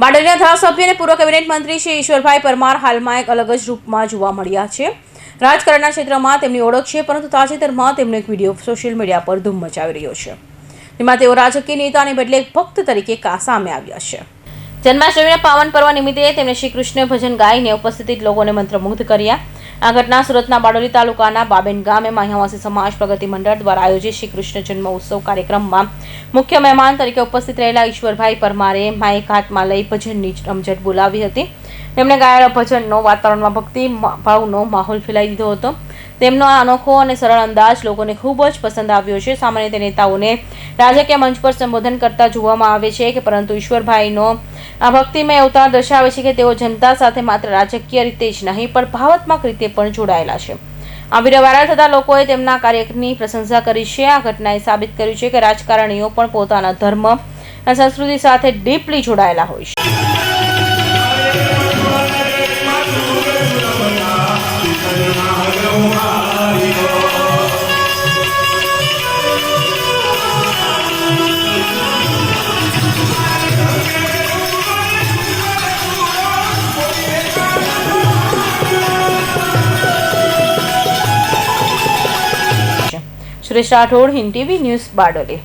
બારડોલીના ધારાસભ્ય અને પૂર્વ કેબિનેટ મંત્રી શ્રી ઈશ્વરભાઈ પરમાર હાલમાં એક અલગ જ રૂપમાં જોવા મળ્યા છે. રાજકારણના ક્ષેત્રમાં તેમની ઓળખ છે, પરંતુ તાજેતરમાં તેમનો એક વીડિયો સોશિયલ મીડિયા પર ધૂમ મચાવી રહ્યો છે. જેમાં તેઓ રાજકીય નેતાને બદલે ભક્ત તરીકે સામે આવ્યા છે. જન્માષ્ટમીના પાવન પર્વ નિમિત્તે તેમણે શ્રી કૃષ્ણ ભજન ગાઈને ઉપસ્થિત લોકોને મંત્રમુગ્ધ કર્યા. આ ઘટના સુરતના બારડોલી તાલુકાના બાબેન ગામે માહ્યાવાસી સમાજ પ્રગતિ મંડળ દ્વારા આયોજિત શ્રી કૃષ્ણ જન્મ ઉત્સવ કાર્યક્રમમાં મુખ્ય મહેમાન તરીકે ઉપસ્થિત રહેલા ઈશ્વરભાઈ પરમારે માઇક હાથમાં લઈ ભજનની રમઝટ બોલાવી હતી. તેમણે ગાયેલા ભજનનો વાતાવરણમાં ભક્તિ ભાવનો માહોલ ફેલાઈ દીધો હતો. તેમનો આ અનોખો અને સરળ અંદાજ લોકોને ખૂબ જ પસંદ આવ્યો છે. સામાન્ય રીતે નેતાઓને રાજકીય મંચ પર સંબોધન કરતા જોવામાં આવે છે કે પરંતુ ઈશ્વરભાઈનો આ ભક્તિમય અવતાર દર્શાવે છે કે તેઓ જનતા સાથે માત્ર રાજકીય રીતે જ નહીં, પણ ભાવાત્મક રીતે પણ જોડાયેલા છે. આ વીડિયો વાયરલ થતા લોકોએ તેમના કાર્યની પ્રશંસા કરી છે. આ ઘટનાએ સાબિત કર્યું છે કે રાજકારણીઓ પણ પોતાના ધર્મ અને સંસ્કૃતિ સાથે ડીપલી જોડાયેલા હોય છે. Suresh Rathod Hind TV news Bardoli.